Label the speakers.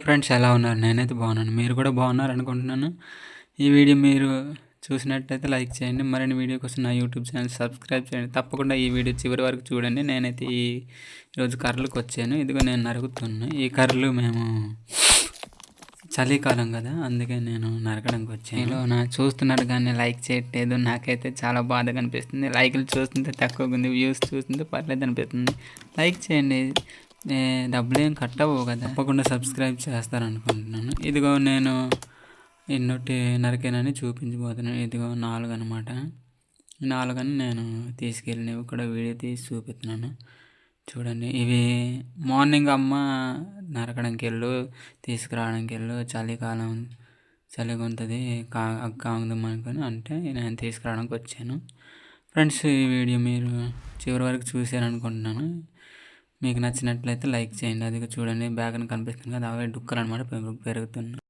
Speaker 1: Friends ఎలా ఉన్నారు? నేనైతే బాగున్నాను. మీరు కూడా బాగున్నారు అనుకుంటున్నాను. ఈ వీడియో మీరు చూసినట్టయితే లైక్ చేయండి. మరిన్ని వీడియో కోసం నా యూట్యూబ్ ఛానల్ సబ్స్క్రైబ్ చేయండి. తప్పకుండా ఈ వీడియో చివరి వరకు చూడండి. నేనైతే ఈ రోజు కర్రలకు వచ్చాను. ఇదిగో నేను నరుగుతున్నాను ఈ కర్రలు మేము చలికాలం కదా అందుకే నేను నరకడానికి వచ్చాను. నా చూస్తున్నారు కానీ లైక్ చేయట్లేదు. నాకైతే చాలా బాధగా అనిపిస్తుంది. లైక్లు చూస్తుంటే తక్కువగా ఉంది. వ్యూస్ చూస్తుంటే పర్లేదు అనిపిస్తుంది లైక్ చేయండి. డబ్బులు ఏం కట్ అవ్వవు కదా. తప్పకుండా సబ్స్క్రైబ్ చేస్తారనుకుంటున్నాను. ఇదిగో నేను ఎన్నోటి నరికేనని చూపించబోతున్నాను. ఇదిగో నాలుగు అనమాట నాలుగని నేను తీసుకెళ్ళినవి కూడా వీడియో తీసి చూపిస్తున్నాను. చూడండి. ఇవి మార్నింగ్ అమ్మ నరకడానికి వెళ్ళు తీసుకురావడానికి వెళ్ళు చలికాలం చలిగా ఉంటుంది కా కాగుదాం అనుకుని అంటే నేను తీసుకురావడానికి వచ్చాను. ఫ్రెండ్స్ ఈ వీడియో మీరు చివరి వరకు చూశారనుకుంటున్నాను. మీకు నచ్చినట్లయితే లైక్ చేయండి. అది చూడండి బ్యాగ్ కనిపిస్తుంది కదా అవే డుక్కలు అనమాట పెరుగుతున్నాయి.